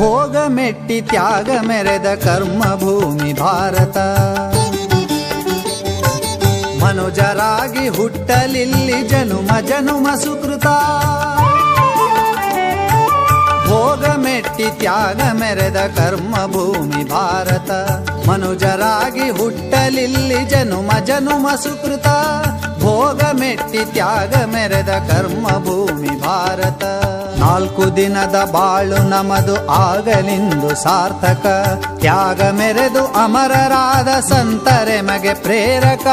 ಭೋಗ ಮೆಟ್ಟಿ ತ್ಯಾಗ ಮೆರೆದ ಕರ್ಮ ಭೂಮಿ ಭಾರತ. ಮನುಜರಾಗಿ ಹುಟ್ಟಲಿಲ್ಲಿ ಜನುಮ ಜನುಮ ಸುಕೃತ. ಭೋಗ ಮೆಟ್ಟಿ ತ್ಯಾಗ ಮೆರೆದ ಕರ್ಮ ಭೂಮಿ ಭಾರತ. ಮನುಜರಾಗಿ ಹುಟ್ಟಲಿಲ್ಲಿ ಜನುಮ ಜನುಮ ಸುಕೃತ. ಭೋಗ ಮೆಟ್ಟಿ ತ್ಯಾಗ ಮೆರೆದ ಕರ್ಮ ಭೂಮಿ ಭಾರತ. ನಾಲ್ಕು ದಿನದ ಬಾಳು ನಮದು ಆಗಲಿಂದು ಸಾರ್ಥಕ. ತ್ಯಾಗ ಮೆರೆದು ಅಮರರಾದ ಸಂತರೆ ಮಗೆ ಪ್ರೇರಕ.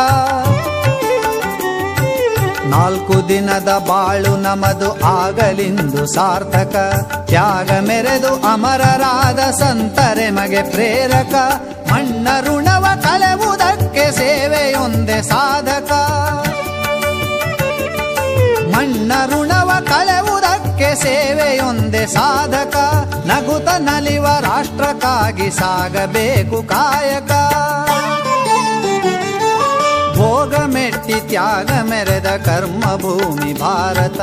ನಾಲ್ಕು ದಿನದ ಬಾಳು ನಮದು ಆಗಲಿಂದು ಸಾರ್ಥಕ. ತ್ಯಾಗ ಮೆರೆದು ಅಮರರಾದ ಸಂತರೆ ಮಗೆ ಪ್ರೇರಕ. ಮಣ್ಣ ಋಣವ ಕಲವುದಕ್ಕೆ ಸೇವೆಯೊಂದೇ ಸಾಧಕ. ಋಣವ ಕಳೆವುದಕ್ಕೆ ಸೇವೆಯೊಂದೇ ಸಾಧಕ. ನಗುತ ನಲಿವ ರಾಷ್ಟ್ರಕ್ಕಾಗಿ ಸಾಗಬೇಕು ಕಾಯಕ. ಭೋಗ ಮೆಟ್ಟಿ ತ್ಯಾಗ ಮೆರೆದ ಕರ್ಮ ಭೂಮಿ ಭಾರತ.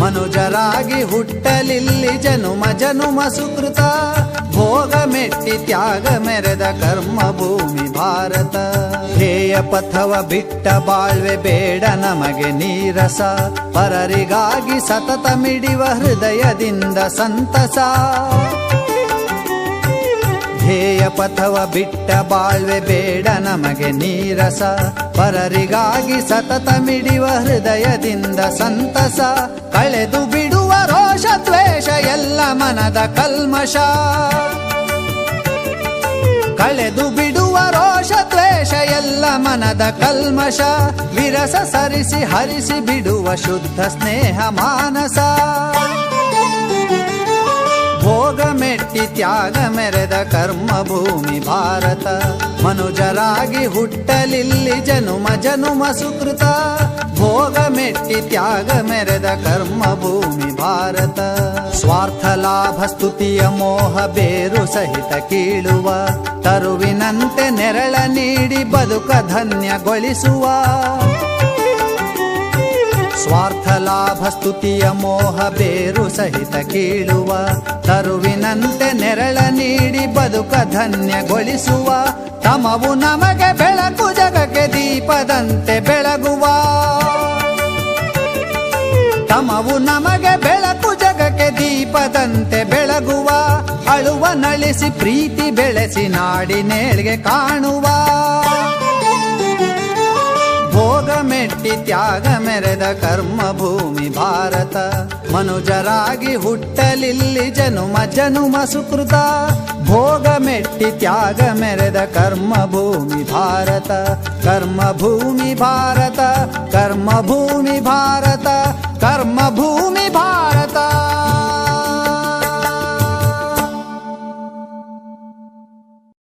ಮನುಜರಾಗಿ ಹುಟ್ಟಲಿಲ್ಲಿ ಜನುಮ ಜನುಮ ಸುಕೃತ. ಭೋಗ ಮೆಟ್ಟಿ ತ್ಯಾಗ ಮೆರೆದ ಕರ್ಮ ಭೂಮಿ ಭಾರತ. ಪಥವ ಬಿಟ್ಟ ಬಾಳ್ವೆ ಬೇಡ ನಮಗೆ ನೀರಸ. ಪರರಿಗಾಗಿ ಸತತ ಮಿಡಿವ ಹೃದಯದಿಂದ ಸಂತಸ. ಧ್ಯೇಯ ಪಥವ ಬಿಟ್ಟ ಬಾಳ್ವೆ ಬೇಡ ನಮಗೆ ನೀರಸ. ಪರರಿಗಾಗಿ ಸತತ ಮಿಡಿವ ಹೃದಯದಿಂದ ಸಂತಸ. ಕಳೆದು ಬಿಡುವ ರೋಷ, ದ್ವೇಷ, ಎಲ್ಲ ಮನದ ಕಲ್ಮಶ ಕಳೆದು ಎಲ್ಲ ಮನದ ಕಲ್ಮಶ, ವಿರಸ ಸರಿಸಿ ಹರಿಸಿ ಬಿಡುವ ಶುದ್ಧ ಸ್ನೇಹ ಮಾನಸ. ಭೋಗ ಮೆಟ್ಟಿ ತ್ಯಾಗ ಮೆರೆದ ಕರ್ಮ ಭೂಮಿ ಭಾರತ, ಮನುಜರಾಗಿ ಹುಟ್ಟಲಿಲ್ಲಿ ಜನುಮ ಜನುಮ ಸುಕೃತ. ಭೋಗ ಮೆಟ್ಟಿ ತ್ಯಾಗ ಮೆರೆದ ಕರ್ಮ ಭೂಮಿ ಭಾರತ. ಸ್ವಾರ್ಥ ಲಾಭ ಸ್ತುತಿಯ ಮೋಹ ಬೇರು ಸಹಿತ ಕೀಳುವ, ತರುವಿನಂತೆ ನೆರಳ ನೀಡಿ ಬದುಕ ಧನ್ಯಗೊಳಿಸುವ. ಸ್ವಾರ್ಥ ಲಾಭ ಸ್ತುತಿಯ ಮೋಹ ಬೇರು ಸಹಿತ ಕೀಳುವ, ತರುವಿನಂತೆ ನೆರಳ ನೀಡಿ ಬದುಕ ಧನ್ಯಗೊಳಿಸುವ. ತಮವು ನಮಗೆ ಬೆಳಕು ಜಗಕ್ಕೆ ದೀಪದಂತೆ ಬೆಳಗುವ. ತಮವು ನಮಗೆ ಬೆಳಕು ಜಗಕ್ಕೆ ದೀಪದಂತೆ ಬೆಳಗುವ, ಅಳುವ, ನಳಿಸಿ ಪ್ರೀತಿ ಬೆಳೆಸಿ ನಾಡಿನೇಳ್ಗೆ ಕಾಣುವ. ಭೋಗ ಮೆಟ್ಟಿ ತ್ಯಾಗ ಮೆರೆದ ಕರ್ಮ ಭೂಮಿ ಭಾರತ, ಮನುಜರಾಗಿ ಹುಟ್ಟಲಿಲ್ಲಿ ಜನುಮ ಜನುಮ ಸುಕೃತ. ಭೋಗ ಮೆಟ್ಟಿ ತ್ಯಾಗ ಮೆರೆದ ಕರ್ಮ ಭೂಮಿ ಭಾರತ, ಕರ್ಮ ಭೂಮಿ ಭಾರತ, ಕರ್ಮ ಭೂಮಿ ಭಾರತ